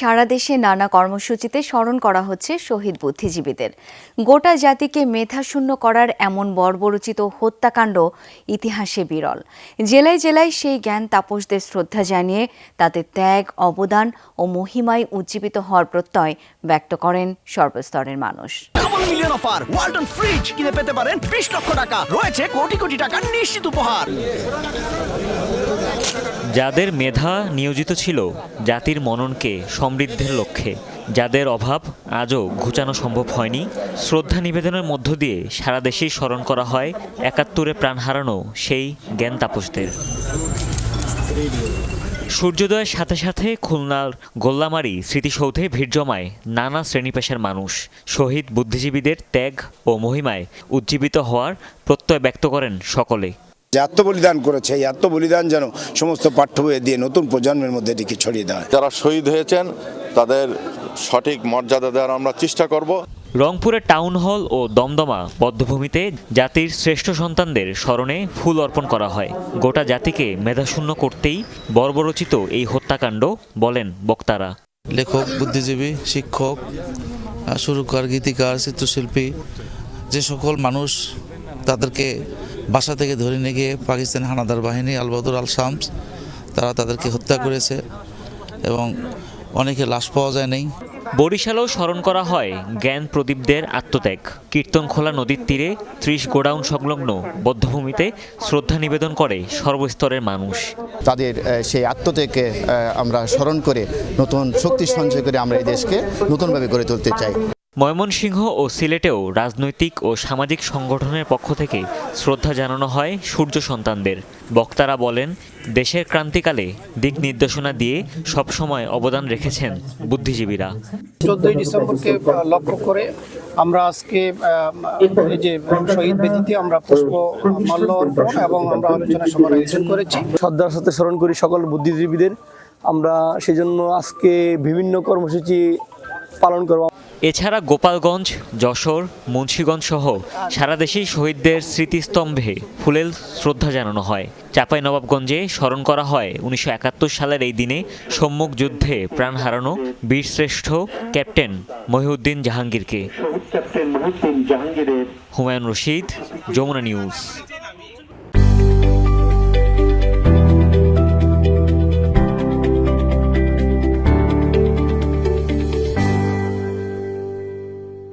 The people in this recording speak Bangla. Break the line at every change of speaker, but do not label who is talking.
সারা দেশে নানা কর্মসূচিতে স্মরণ করা হচ্ছে শহীদ বুদ্ধিজীবীদের। গোটা জাতিকে মেধাশূন্য করার এমন বর্বরচিত হত্যাকাণ্ড ইতিহাসে বিরল। জেলায় জেলায় সেই জ্ঞান তাপসদের শ্রদ্ধা জানিয়ে তাদের ত্যাগ, অবদান ও মহিমায় উজ্জীবিত হওয়ার প্রত্যয় ব্যক্ত করেন সর্বস্তরের মানুষ।
মিলিয়ন অফার ফ্রিজ কিনে পেতে পারেন বিশ লক্ষ টাকা। রয়েছে কোটি কোটি নিশ্চিত উপহার।
যাদের মেধা নিয়োজিত ছিল, জাতির মননকে সমৃদ্ধের লক্ষ্যে। যাদের অভাব আজও ঘুচানো সম্ভব হয়নি, শ্রদ্ধা নিবেদনের মধ্য দিয়ে সারা দেশেই স্মরণ করা হয়, একাত্তরে প্রাণ হারানো সেই জ্ঞান তাপসদের। সূর্যোদয়ের সাথে সাথে খুলনার গোল্লামারি স্মৃতিসৌধে ভিড় জমায় নানা শ্রেণি পেশার মানুষ। শহীদ বুদ্ধিজীবীদের ত্যাগ ও মহিমায় উজ্জীবিত হওয়ার প্রত্যয় ব্যক্ত করেন সকলে।
যে আত্মবলিদান করেছে এই আত্মবলিদান যেন সমস্ত পাঠ্য বইয়ে দিয়ে নতুন প্রজন্মের মধ্যে এটিকে ছড়িয়ে দেওয়া
যারা শহীদ হয়েছেন তাদের সঠিক মর্যাদা দেওয়ার আমরা চেষ্টা করব।
রংপুরের টাউন হল ও দমদমা বদ্ধভূমিতে জাতির শ্রেষ্ঠ সন্তানদের স্মরণে ফুল অর্পণ করা হয়। গোটা জাতিকে মেধাশূন্য করতেই বর্বরচিত এই হত্যাকাণ্ড বলেন বক্তারা।
লেখক বুদ্ধিজীবী শিক্ষক সুরকার গীতিকার চিত্রশিল্পী যে সকল মানুষ তাদেরকে বাসা থেকে ধরে নিয়ে গিয়ে পাকিস্তান হানাদার বাহিনী আলবদর আল শামস তারা তাদেরকে হত্যা করেছে এবং অনেকে লাশ পাওয়া যায় নেই
বরিশালেও স্মরণ করা হয় জ্ঞান প্রদীপদের আত্মত্যাগ। কীর্তনখোলা নদীর তীরে ত্রিশ গোডাউন সংলগ্ন বদ্ধভূমিতে শ্রদ্ধা নিবেদন করে সর্বস্তরের মানুষ।
তাদের সেই আত্মত্যাগকে আমরা স্মরণ করে নতুন শক্তি সঞ্চয় করে আমরা এই দেশকে নতুনভাবে গড়ে তুলতে চাই।
ময়মনসিংহ ও সিলেটেও রাজনৈতিক ও সামাজিক সংগঠনের পক্ষ থেকে শ্রদ্ধা জানানো হয় সূর্য সন্তানদের। বক্তারা বলেন দেশের ক্রান্তিকালে দিক নির্দেশনা দিয়ে সবসময় অবদান রেখেছেন বুদ্ধিজীবীরা।
চোদ্দই ডিসেম্বরকে লক্ষ্য করে আমরা আজকে যে শহীদ বেদিতে আমরা পুষ্প মাল্য অর্পণ এবং আমরা আলোচনা সভার আয়োজন করেছি।
শ্রদ্ধার সাথে স্মরণ করি সকল বুদ্ধিজীবীদের। আমরা সেজন্য আজকে বিভিন্ন কর্মসূচি পালন করব।
এছাড়া গোপালগঞ্জ যশোর মুন্সীগঞ্জ সহ সারা দেশেই শহীদদের স্মৃতিস্তম্ভে ফুলেল শ্রদ্ধা জানানো হয়। চাপাই নবাবগঞ্জে স্মরণ করা হয় উনিশশো একাত্তর সালের এই দিনে সম্মুখ যুদ্ধে প্রাণ হারানো বীরশ্রেষ্ঠ ক্যাপ্টেন মহিউদ্দিন জাহাঙ্গীরকে। হুমায়ুন রশিদ যমুনা নিউজ।